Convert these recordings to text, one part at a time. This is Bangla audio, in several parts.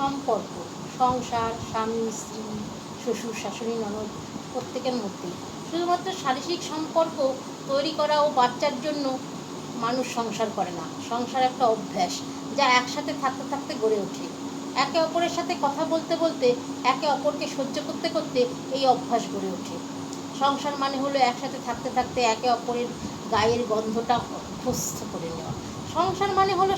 সম্পর্ক, সংসার, স্বামী, স্ত্রী, শ্বশুর, শাশুড়ি, ননদ প্রত্যেকের মধ্যেই। শুধুমাত্র শারীরিক সম্পর্ক তৈরি করা ও বাচ্চার জন্য মানুষ সংসার করে না। সংসার একটা অভ্যাস যা একসাথে থাকতে থাকতে গড়ে ওঠে। একে অপরের সাথে কথা বলতে বলতে, একে অপরকে সহ্য করতে করতে এই অভ্যাস গড়ে ওঠে। সংসার মানে হলো একসাথে থাকতে থাকতে একে অপরের গায়ের গন্ধটা অভ্যস্ত করে নেওয়া। সংসার মানে হলো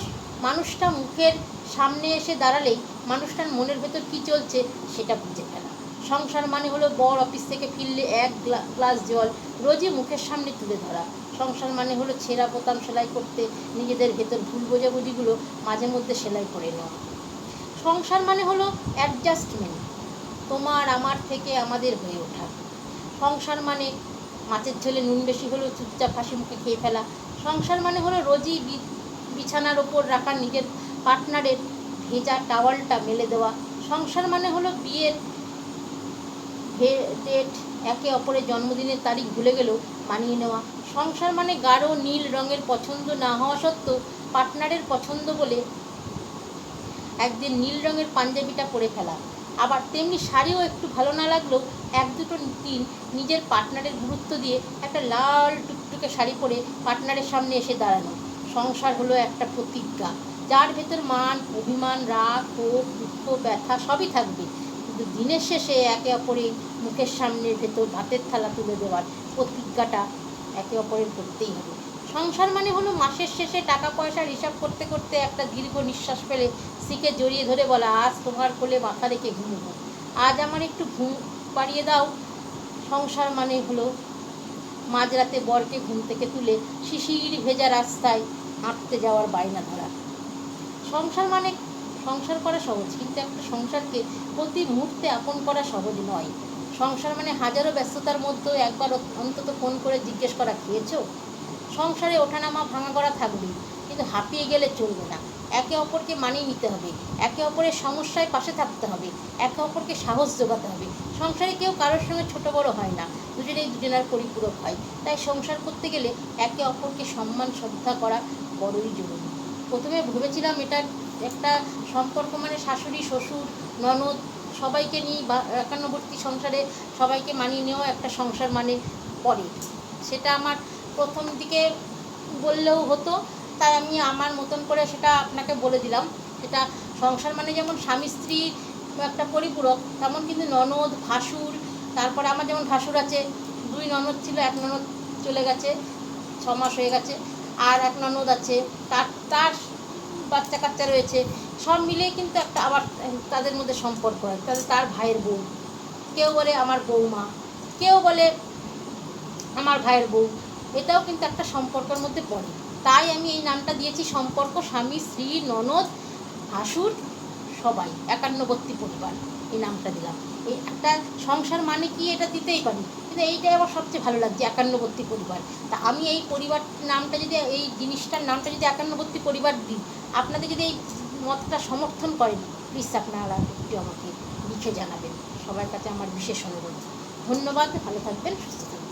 মানুষটা মুখের সামনে এসে দাঁড়ালেই মানুষটার মনের ভেতর কী চলছে সেটা বুঝে ফেলা। সংসার মানে হলো বড় অফিস থেকে ফিরলে এক গ্লা- গ্লাস জল রোজই মুখের সামনে তুলে ধরা। সংসার মানে হলো ছেঁড়া বোতাম সেলাই করতে, নিজেদের ভেতর ভুল বোঝাবুঝিগুলো মাঝে মধ্যে সেলাই করে নেওয়া। সংসার মানে হলো অ্যাডজাস্টমেন্ট তোমার আমার থেকে আমাদের হয়ে ওঠা। সংসার মানে মাছের ঝোলে নুন বেশি হলেও চুপচাপ হাসি মুখে খেয়ে ফেলা। সংসার মানে হলো রোজই বিছানার ওপর রাখা নিজের পার্টনারের ভেজা টাওয়ালটা মেলে দেওয়া। সংসার মানে হলো বিয়ের ডেট একে অপরের জন্মদিনের তারিখ ভুলে গেলেও মানিয়ে নেওয়া। সংসার মানে গাঢ় নীল রঙের পছন্দ না হওয়া সত্ত্বেও পার্টনারের পছন্দ বলে একদিন নীল রঙের পাঞ্জাবিটা পরে ফেলা। আবার তেমনি শাড়িও একটু ভালো না লাগলেও এক দুটো দিন নিজের পার্টনারের গুরুত্ব দিয়ে একটা লাল টুকটুকে শাড়ি পরে পার্টনারের সামনে এসে দাঁড়ানো। সংসার হলো একটা প্রতিজ্ঞা। যার ভেতর মান, অভিমান, রাগ, ক্ষোভ, দুঃখ, ব্যথা সবই থাকবে। কিন্তু দিনের শেষে একে অপরে মুখের সামনে ভেতর ভাতের থালা তুলে দেওয়ার প্রতিজ্ঞাটা একে অপরের করতেই হবে। সংসার মানে হলো মাসের শেষে টাকা পয়সার হিসাব করতে করতে একটা দীর্ঘ নিঃশ্বাস ফেলে স্ত্রীকে জড়িয়ে ধরে বলা, আজ তোমার কোলে মাথা রেখে ঘুমবো। আজ আমার একটু ঘুম পাড়িয়ে দাও। সংসার মানে হলো মাঝরাতে বরকে ঘুম থেকে তুলে শিশির ভেজা রাস্তায় হাঁটতে যাওয়ার বায়না ধরা। সংসার মানে সংসার করা সহজ, কিন্তু একটা সংসারকে প্রতি মুহূর্তে আপন করা সহজ নয়। সংসার মানে হাজারো ব্যস্ততার মধ্যেও একবার অন্তত ফোন করে জিজ্ঞেস করা, খেয়েছো? সংসারে ওঠানামা ভাঙা করা থাকবে, কিন্তু হাঁপিয়ে গেলে চলবে না। একে অপরকে মানিয়ে নিতে হবে, একে অপরের সমস্যায় পাশে থাকতে হবে, একে অপরকে সাহস যোগাতে হবে। সংসারে কেউ কারোর সঙ্গে ছোট বড় হয় না, দুজনেই দুজনার পরিপূরক হয়। তাই সংসার করতে গেলে একে অপরকে সম্মান, শ্রদ্ধা করা বড়ই জরুরি। প্রথমে ভেবেছিলাম এটা একটা সম্পর্ক মানে শাশুড়ি, শ্বশুর, ননদ সবাইকে নিয়ে বা, একান্নবর্তী সংসারে সবাইকে মানিয়ে নেওয়া একটা সংসার মানে পরে। সেটা আমার প্রথম দিকে বললেও হতো, তাই আমি আমার মতন করে সেটা আপনাকে বলে দিলাম। সেটা সংসার মানে যেমন স্বামী, স্ত্রী একটা পরিপূরক, তেমন কিন্তু ননদ, ভাসুর, তারপরে আমার যেমন ভাসুর আছে, দুই ননদ ছিল, এক ননদ চলে গেছে, ছ মাস হয়ে গেছে। আর এক ননদ আছে, তার তার বাচ্চা কাচ্চা রয়েছে, সব মিলিয়ে কিন্তু একটা আবার তাদের মধ্যে সম্পর্ক হয়। তাদের, তার ভাইয়ের বউ। কেউ বলে আমার বৌমা কেউ বলে আমার ভাইয়ের বউ। এটাও কিন্তু একটা সম্পর্কের মধ্যে পড়ে। তাই আমি এই নামটা দিয়েছি, সম্পর্ক, স্বামী, স্ত্রী, ননদ, ভাসুর, সবাই, একান্নবর্তী পরিবার। এই নামটা দিলাম। এই একটা সংসার মানে কি? এটা দিতেই পারি। কিন্তু এইটাই আমার সবচেয়ে ভালো লাগছে, একান্নবর্তী পরিবার। তা আমি এই পরিবার নামটা যদি, এই জিনিসটার নামটা যদি একান্নবর্তী পরিবার দিই, আপনাদের যদি এই মতটা সমর্থন করেন প্লিজ আপনারা একটু আমাকে লিখে জানাবেন। সবার কাছে আমার বিশেষ অনুরোধ। ধন্যবাদ, ভালো থাকবেন, সুস্থ থাকবেন।